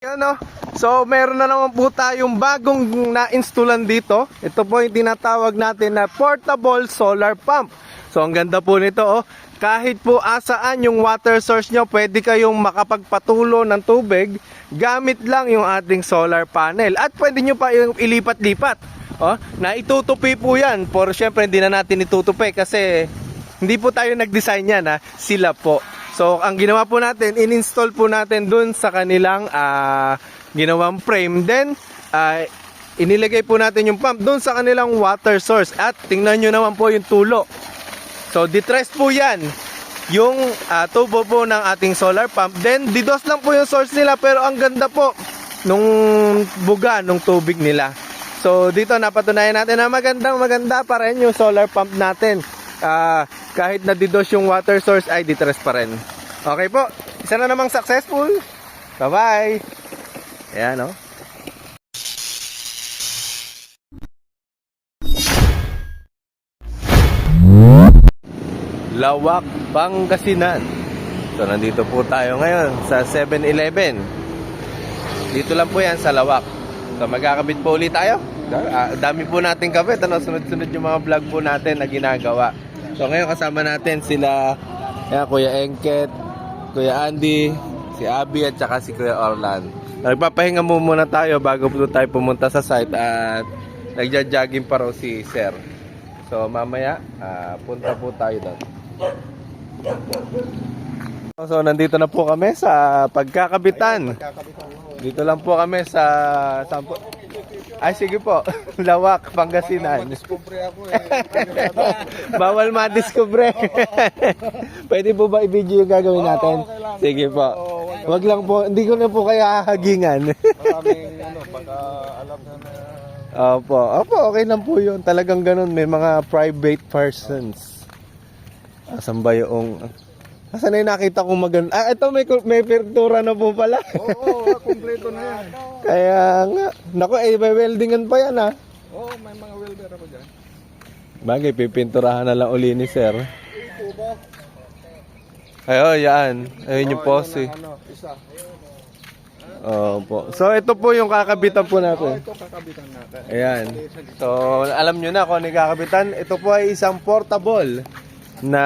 Ano? So, meron na naman po tayong bagong na-installan dito. Ito po yung tinatawag natin na portable solar pump. So, ang ganda po nito, oh. Kahit po asaan yung water source nyo, pwede kayong makapagpatulo ng tubig gamit lang yung ating solar panel. At pwede nyo pa yung ilipat-lipat. Oh, na itutupi po yan. For syempre, hindi na natin itutupi kasi hindi po tayo nag-design yan, ha? Sila po. So, ang ginawa po natin, in-install po natin dun sa kanilang ah, ginawang frame. Then, ah, inilagay po natin yung pump dun sa kanilang water source. At tingnan nyo naman po yung tulo. So, distress po yan. Yung ah, tubo po ng ating solar pump. Then, didos lang po yung source nila. Pero ang ganda po nung buga, nung tubig nila. So, dito napatunayan natin na magandang maganda pa rin yung solar pump natin. Ah, kahit na didos yung water source ay distress pa rin. Okay po. Isa na namang successful. Bye-bye. Ayan, oh. Lawak, Pangasinan. So, nandito po tayo ngayon sa 7-Eleven. Dito lang po yan sa Lawak. So, magkakabit po ulit tayo. Ah, dami po natin kabit. Ano, sunod-sunod yung mga vlog po natin na ginagawa. So, ngayon kasama natin sila yan, Kuya Engket, Kuya Andy, si Abby at saka si Kuya Orlan. Nagpapahinga mo muna tayo bago po tayo pumunta sa site at nagja-jogging pa raw si Sir. So, mamaya, ah, punta po tayo doon. So, nandito na po kami sa pagkakabitan. Dito lang po kami sa sampo. Ay, sige po. Lawak, Pangasinan. Discovery ako eh. Bawal madiskubre. Pwede po ba i-video yung gagawin natin? Sige po. Oo, wag- Wag lang po, hindi ko na po kaya hagingan. Maraming ano, baka alam na na. Opo, opo, okay lang po yun. Talagang ganun, may mga private persons. Asan ba yung... Asan na yung nakita kong maganda? Ah, ito may, may pertura na po pala. Oo, oo, kompleto na yan. Kaya nga. Naku, eh, may weldingan pa yan ah. Oo, may mga welder ako dyan. Bagay, pipinturahan na lang uli ni sir. Ay, oh, yan. Ayun yung pose. ang Ano, isa. Opo. So, ito po yung kakabitan po natin. ito kakabitan natin. Ayan. So, alam nyo na kung ano yung kakabitan. Ito po ay isang portable na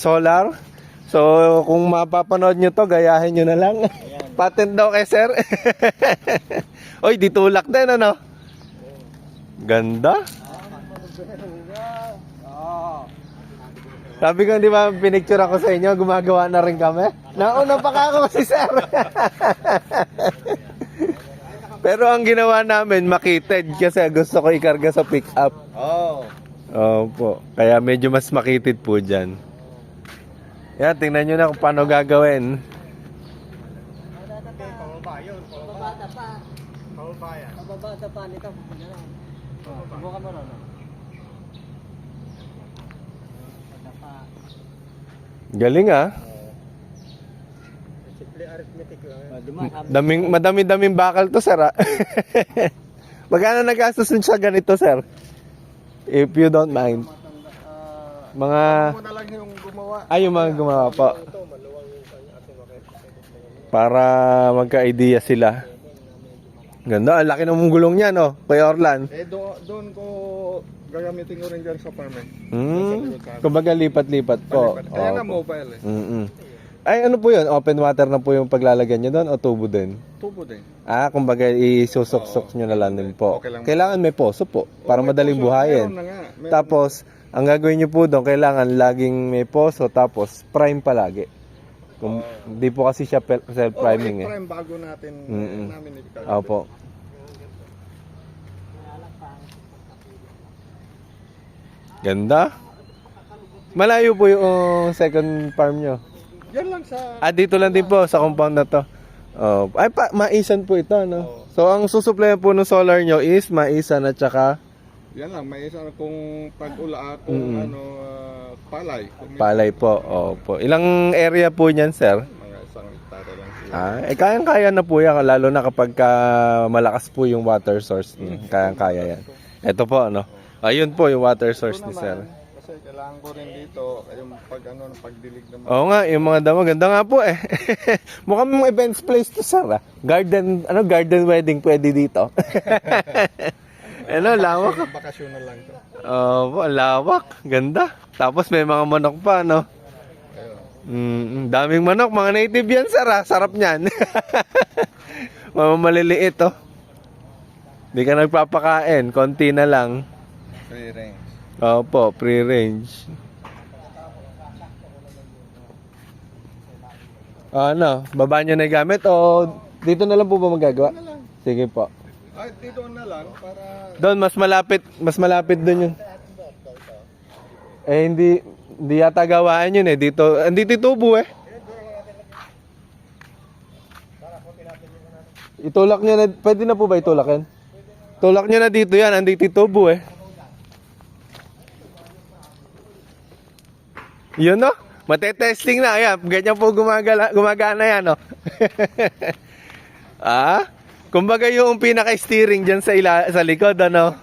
solar. So, kung mapapanood nyo to, gayahin nyo na lang. Patent daw kay sir. Oy, di tulak din, ano? Ganda. Sabi ko, di ba, pinicture ako sa inyo, gumagawa na rin kami. Nauna pa ka ako si sir. Pero ang ginawa namin, makitid kasi gusto ko ikarga sa pick up. Oo. Opo. Kaya medyo mas makitid po dyan. Yan, tingnan nyo na kung paano gagawin. Pababa yun. Pabata pa. Pababata pa nito. Subukan mo ron. oh. Galing ah. Simple arithmetic lang. Di ba? Sabi- Daming, madami-daming bakal to, sir ah. Magkano nagastos sa ganito, sir? If you don't mind. Mga... Ako na lang yung gumawa. Ay, yung mga gumawa po. Para magka-idea sila. Ganda, ang laki ng gulong niya, no? Kuya Orlan. Eh, do, doon ko gagamitin ko rin dyan sa farm eh. Hmm. Kumbaga lipat-lipat po. Kaya Opo. mobile eh. Mm-mm. Ay, ano po yun? Open water na po yung paglalagyan nyo doon o tubo din? Tubo din. Ah, kumbaga isusok-sok nyo na lang din po. Okay lang. Kailangan may poso po para may madaling puso. buhayin. Meron na nga. Meron Tapos, ang gagawin nyo po doon, kailangan laging may poso tapos prime palagi. Kung hindi po kasi siya self-priming eh. prime bago natin Mm-mm. namin ibigay. Opo. Ganda. Malayo po yung second farm nyo. Yan lang sa Ah, dito lang din po sa compound na to. Oh, ay pa, maisan po ito, no? So, ang susupply po ng solar nyo is maisan at saka yan lang may isa kung pag-ula kung Mm-mm. ano ah, palay. Kung may palay po. Opo. Ilang area po niyan, sir? mga isang hektare lang sila. Ah, eh, kayang-kaya na po yan, lalo na kapag ka malakas po yung water source niyo. Kayang-kaya yan. Ito po, ano? Ayun po yung water source ni sir. Kasi kailangan ko rin dito yung pag ano, pagdilig ng mga Oo nga, yung mga damo, ganda nga po eh. Mukhang mga events place to sir ah. Garden, ano, garden wedding pwede dito. ano, lawak. bakasyon na lang to. Oo, oh, lawak. Ganda. Tapos may mga manok pa, no? Mm, daming manok, mga native yan, sir ah. Sarap niyan. mga maliliit, oh. Hindi ka nagpapakain, konti na lang. Free range. Opo, free range. Ano, baba nyo na gamit o dito na lang po ba magagawa? Sige po. Ay, dito na lang para Doon, mas malapit, mas malapit doon yun. Eh, hindi, hindi yata gawaan yun eh. Dito, andito tubo eh. Itulak nyo na, pwede na po ba itulak yan? Tulak nyo na dito yan, andito tubo eh. Yun no? Matetesting na. Ayan, ganyan po gumagala, gumagana yan no? ah? Kumbaga yung pinaka-steering dyan sa, ila, sa likod, ano?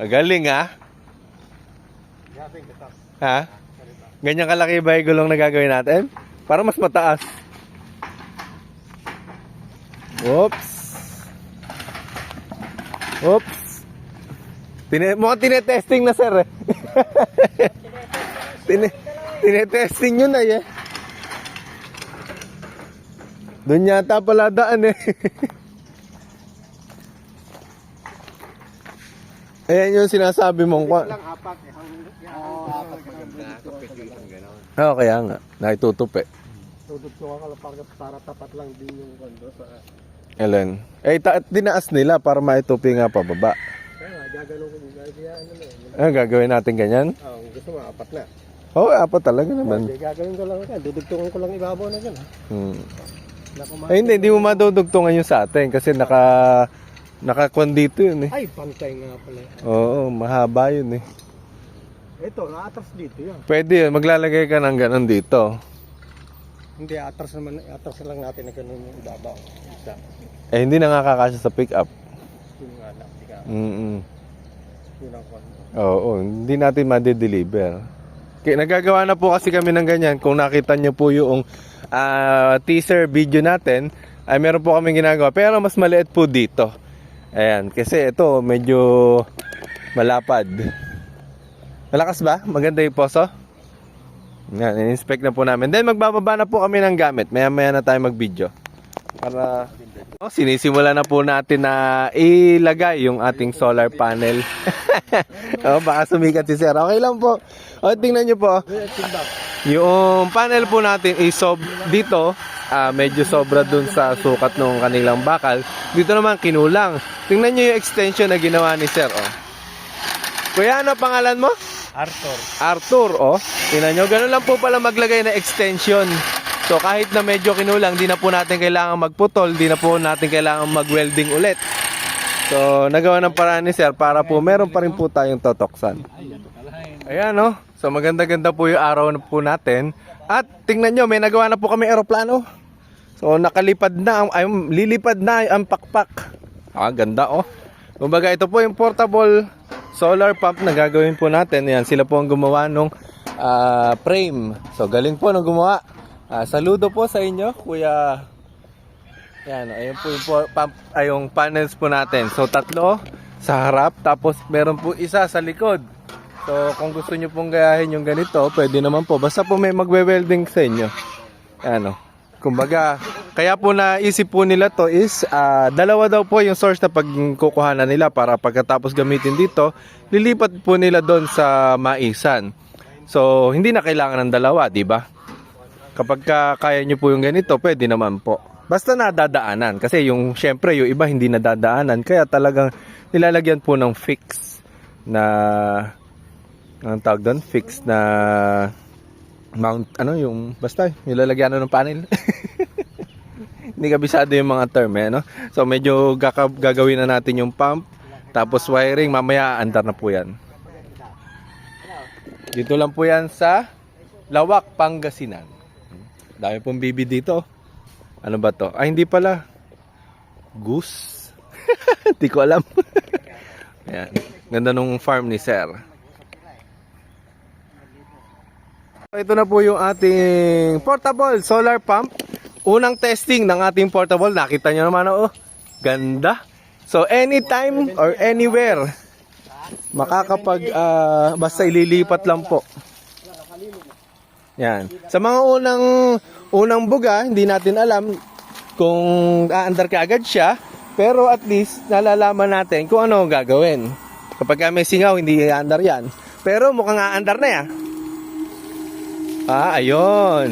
Magaling ah. Ha? Ganyan kalaki ba yung gulong na gagawin natin? Para mas mataas. Oops. Oops. Tine mukhang tinetesting na sir eh. Tine tinetesting yun na eh. Doon yata pala daan eh. Ayan yung sinasabi mong kwa. Lang apat eh. Oo, apat maganda. Oo, kaya nga. Nakitutup eh. Tutugtong ka lang para, para tapat lang din yung kondo sa... Ellen. Eh, ta- dinaas nila para maitupi nga pababa. Nga, gagano'n ko. Kaya ano eh. Ah, gagawin natin ganyan? Ah, kung gusto mo, apat na. Oo, oh, apat talaga naman. Hindi, gagawin ko lang yan. Dudugtungan ko lang ibabaw na gano'n. Hmm. Na Eh, hindi, hindi mo madudugtungan yung sa atin kasi naka nakakwan dito yun eh. Ay, pantay nga pala. Oo, mahaba yun eh. Ito, naatras dito yan. Pwede yun, maglalagay ka ng ganon dito. Hindi, atras naman, atras lang natin na gano'n yung ibabaw. Isa. Eh, hindi na nga kakasya sa pick up. Yun nga lang. Hindi Mm ang kondo. Oo, hindi natin ma-deliver. Kaya nagagawa na po kasi kami ng ganyan. Kung nakita nyo po yung ah, teaser video natin, ay meron po kami ginagawa. Pero mas maliit po dito. Ayan, kasi ito medyo malapad. Malakas ba? Maganda yung poso? Yan, in-inspect na po namin. Then magbababa na po kami ng gamit. Maya maya na tayo mag-video. Para oh, sinisimula na po natin na ilagay yung ating solar panel. oh, baka sumikat si Sir. Okay lang po. O, tingnan nyo po. Yung panel po natin is sob dito, ah, medyo sobra dun sa sukat ng kanilang bakal. Dito naman kinulang. Tingnan nyo yung extension na ginawa ni Sir. Oh. Kuya, ano pangalan mo? Arthur. Arthur, oh. Tingnan nyo, ganun lang po pala maglagay na extension. So kahit na medyo kinulang, di na po natin kailangan magputol, di na po natin kailangan mag-welding ulit. So nagawa ng paraan ni Sir para po meron pa rin po tayong totoksan. Ayan, no? So maganda-ganda po yung araw na po natin. At tingnan nyo, may nagawa na po kami aeroplano. So nakalipad na, ay, lilipad na ang pakpak. Ah, ganda oh. Kumbaga ito po yung portable solar pump na gagawin po natin. Yan, sila po ang gumawa nung ah, frame. So galing po nung gumawa. Ah, saludo po sa inyo, Kuya. Yan, ayun po yung, po- pump, ay, yung panels po natin. So tatlo sa harap, tapos meron po isa sa likod. So kung gusto nyo pong gayahin yung ganito, pwede naman po. Basta po may magwe-welding sa inyo. Ano, kumbaga, kaya po naisip po nila to is, ah, dalawa daw po yung source na pagkukuhanan nila para pagkatapos gamitin dito, lilipat po nila doon sa maisan. So, hindi na kailangan ng dalawa, di ba? Kapag ka kaya nyo po yung ganito, pwede naman po. Basta nadadaanan. Kasi yung, syempre, yung iba hindi nadadaanan. Kaya talagang nilalagyan po ng fix na, ang tawag doon? Fix na mount, ano yung, basta, nilalagyan ng panel. hindi kabisado yung mga term eh, no? So, medyo gagawin na natin yung pump. Tapos wiring, mamaya andar na po yan. Dito lang po yan sa Lawak, Pangasinan. Dami pong bibi dito. Ano ba to? Ay, hindi pala. Goose? Hindi ko alam. Ayan. Ganda nung farm ni Sir. Ito na po yung ating portable solar pump. Unang testing ng ating portable. Nakita nyo naman, oh. Ganda. So, anytime or anywhere, makakapag, ah, basta ililipat lang po. Yan. Sa mga unang, unang buga, hindi natin alam kung aandar ka agad siya. Pero at least, nalalaman natin kung ano ang gagawin. Kapag may singaw, hindi aandar yan. Pero mukhang aandar na yan. Ah, ayun.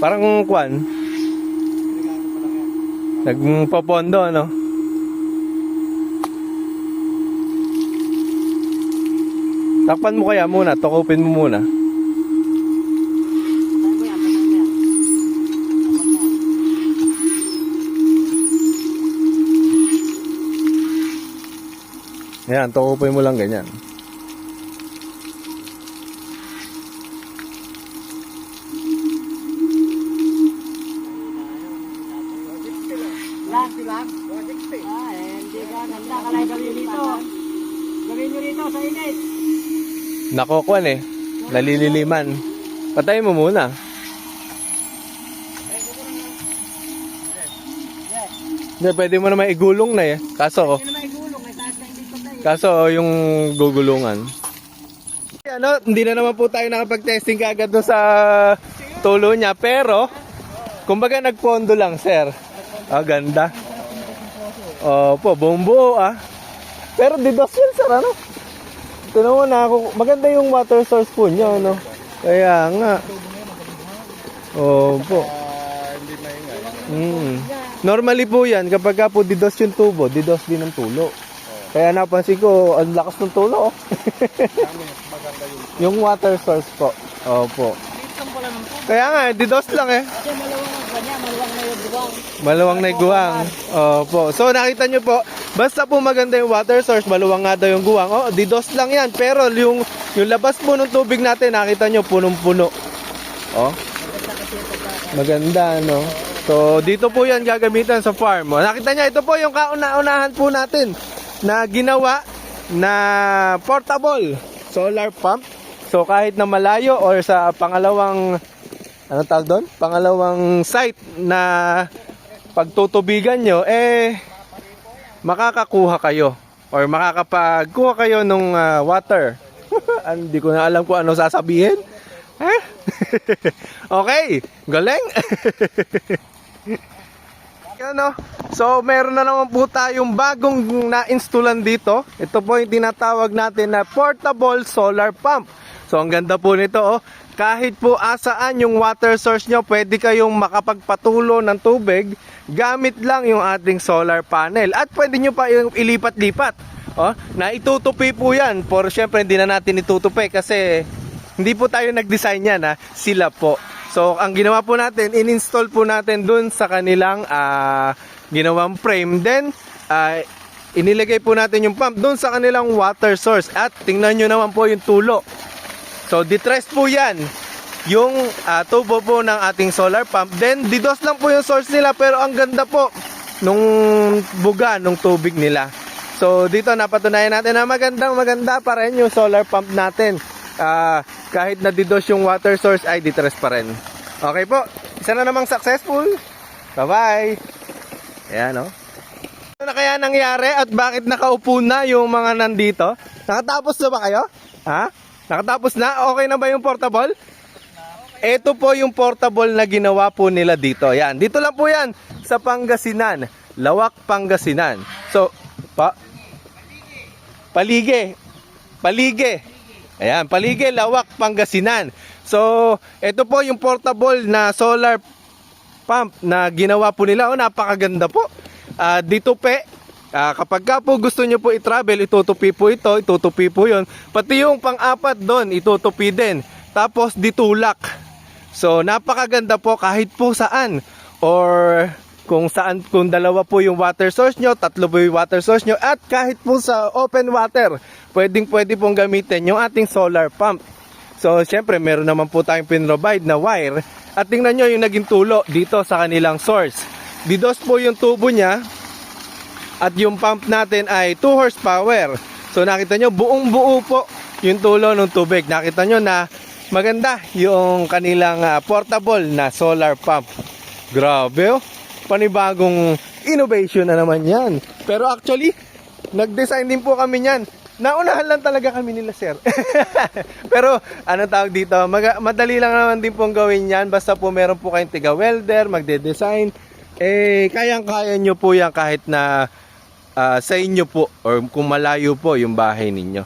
Parang kwan. Nagpapondo, no? Takpan mo kaya muna, tukupin mo muna. Ayan, tukupin mo lang ganyan. Ah, eh. Nakokwan eh. Nalililiman. Patayin mo muna. Hindi, pwede mo naman igulong na eh. Kaso, Hindi naman igulong, may taas na hindi patay. Kaso yung gugulungan. Ano, hindi na naman po tayo nakapag-testing kagad sa tulo niya. Pero, kumbaga nagpondo lang, sir. Ah, ganda. Opo, buong buo ah. Pero didos yun, sir, ano? Tinan na ako, maganda yung water source po niya, ano? Kaya nga. Opo. Mm. Normally po yan, kapag ka po didos yung tubo, didos din ang tulo. Kaya napansin ko, ang lakas ng tulo. oh. Maganda yung yung water source po. Opo. Kaya nga, eh, didos lang eh. Maluwang ang kanya, maluwang na yung buwang. Maluwang na guwang. Opo. So nakita nyo po, basta po maganda yung water source, maluwang nga daw yung guwang. Oh, didos lang yan. Pero yung, yung labas po ng tubig natin, nakita nyo, punong-puno. Oh. Maganda, no? So, dito po yan gagamitan sa farm. Oh, nakita nyo, ito po yung kauna-unahan po natin na ginawa na portable solar pump. So, kahit na malayo or sa pangalawang ano tawag doon? Pangalawang site na pagtutubigan nyo, eh, makakakuha kayo or makakapagkuha kayo ng water. Hindi ko na alam kung ano sasabihin. Eh? okay, galing. ano? So, meron na naman po tayong bagong na-installan dito. Ito po yung tinatawag natin na portable solar pump. So, ang ganda po nito, oh. Kahit po asaan yung water source nyo, pwede kayong makapagpatulo ng tubig gamit lang yung ating solar panel. At pwede nyo pa yung ilipat-lipat. Oh, na itutupi po yan. For syempre, hindi na natin itutupi kasi hindi po tayo nag-design yan, ha? sila po. So, ang ginawa po natin, in-install po natin dun sa kanilang ah, ginawang frame. Then, ah, inilagay po natin yung pump dun sa kanilang water source. At tingnan nyo naman po yung tulo. So, distress po yan. Yung ah, tubo po ng ating solar pump. Then, didos lang po yung source nila. Pero ang ganda po nung buga, nung tubig nila. So, dito napatunayan natin na magandang maganda pa rin yung solar pump natin. Ah, kahit na didos yung water source ay distress pa rin. Okay po. Isa na namang successful. Bye-bye. Ayan, oh. Ano na kaya nangyari at bakit nakaupo na yung mga nandito? Nakatapos na ba kayo? Ha? Nakatapos na? Okay na ba yung portable? Ito po yung portable na ginawa po nila dito. Yan. Dito lang po yan sa Pangasinan. Lawak, Pangasinan. So, pa Palige. Palige. Ayan, Palige, Lawak, Pangasinan. So, ito po yung portable na solar pump na ginawa po nila. Oh, napakaganda po. Ah, dito pe, ah, kapag ka po gusto nyo po i-travel, itutupi po ito, itutupi po yon. Pati yung pang-apat doon, itutupi din. Tapos ditulak. So, napakaganda po kahit po saan. Or kung saan, kung dalawa po yung water source nyo, tatlo po yung water source nyo, at kahit po sa open water, pwedeng pwede pong gamitin yung ating solar pump. So, syempre, meron naman po tayong pinrovide na wire. At tingnan nyo yung naging tulo dito sa kanilang source. Didos po yung tubo niya. At yung pump natin ay 2 horsepower. So nakita nyo, buong buo po yung tulo ng tubig. Nakita nyo na maganda yung kanilang ah, portable na solar pump. Grabe oh. Panibagong innovation na naman yan. Pero actually, nag-design din po kami niyan. Naunahan lang talaga kami nila, sir. Pero, ano tawag dito? Mag- madali lang naman din pong gawin yan. Basta po meron po kayong tiga-welder, magde-design. Eh, kayang-kaya nyo po yan kahit na ah, sa inyo po or kung malayo po yung bahay ninyo.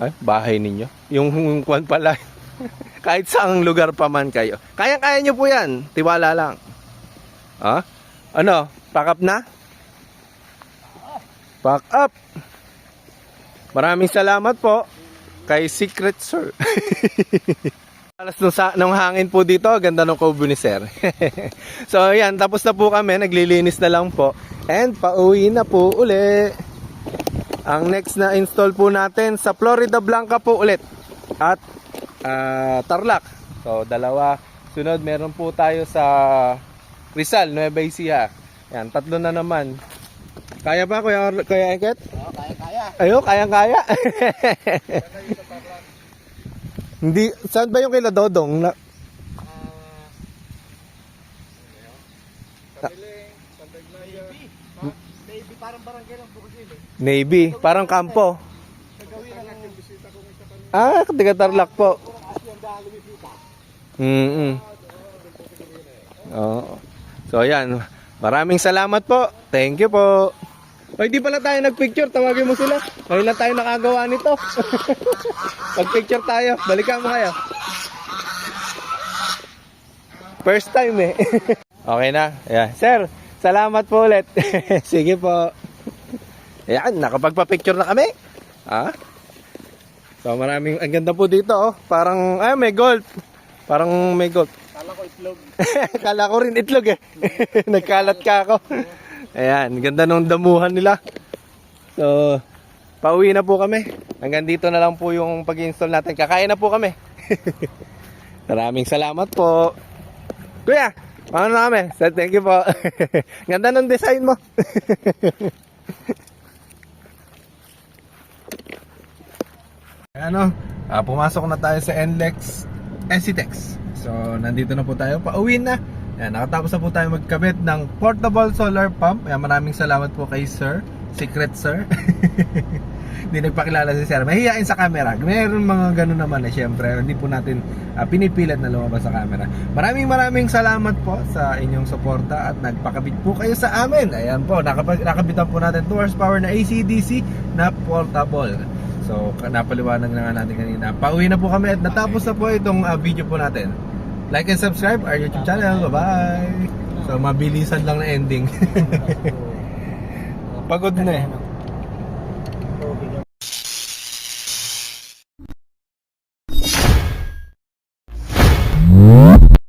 Ay, bahay ninyo? Yung, kwan pala. kahit saang lugar pa man kayo. Kayang-kaya nyo po yan. Tiwala lang. Ha? Ano? Pack up na? Pack up. Maraming salamat po kay Secret Sir. Alas nung, sa, nung hangin po dito, ganda ng kubo ni Sir. so yan, tapos na po kami, naglilinis na lang po. And pauwi na po uli. Ang next na install po natin sa Florida Blanca po ulit. At ah, Tarlac. So dalawa. Sunod, meron po tayo sa Rizal, Nueva Ecija. Yan, tatlo na naman. Kaya ba, Kuya, Kuya Eket? Oo, kaya, kaya. Ayo, kayang-kaya. Hindi, saan ba yung kila Dodong? Na, Baby, parang barangay lang bukas yun eh. Navy, parang kampo. Ah, tiga Tarlac po. Mm -mm. Oo. So, ayan. Maraming salamat po. Thank you po. Di pala tayo nagpicture. Tawagin mo sila. Hoy lang tayo nakagawa nito. Pag-picture tayo. Balikan mo kayo. First time eh. okay na. Ayan. Sir, salamat po ulit. Sige po. Ayan, nakapagpa-picture na kami. Ah? So maraming, ang ganda po dito oh. Parang, ay may gold. Parang may gold. Kala ko itlog. Kala ko rin itlog eh. Nagkalat ka ako. Ayan, ganda ng damuhan nila. So, pauwi na po kami. Hanggang dito na lang po yung pag-install natin. Kakain na po kami. Maraming salamat po. Kuya, ano na kami? So, thank you po. ganda ng design mo. ano, ah, pumasok na tayo sa NLEX SCTEX. So, nandito na po tayo. Pauwi na. Ayan, nakatapos na po tayo magkabit ng portable solar pump. Ayan, maraming salamat po kay Sir. Secret Sir. Hindi nagpakilala si Sir. Mahihain sa camera. Meron mga ganun naman eh. Siyempre, hindi po natin ah, pinipilit na lumabas sa camera. Maraming maraming salamat po sa inyong suporta at nagpakabit po kayo sa amin. Ayan po, nakapag, nakabitan po natin 2 horsepower na ACDC na portable. So, napaliwanag na nga natin kanina. Pauwi na po kami at natapos na po itong ah, video po natin. Like and subscribe our YouTube channel. Bye-bye! So, mabilisan lang na ending. Pagod na eh.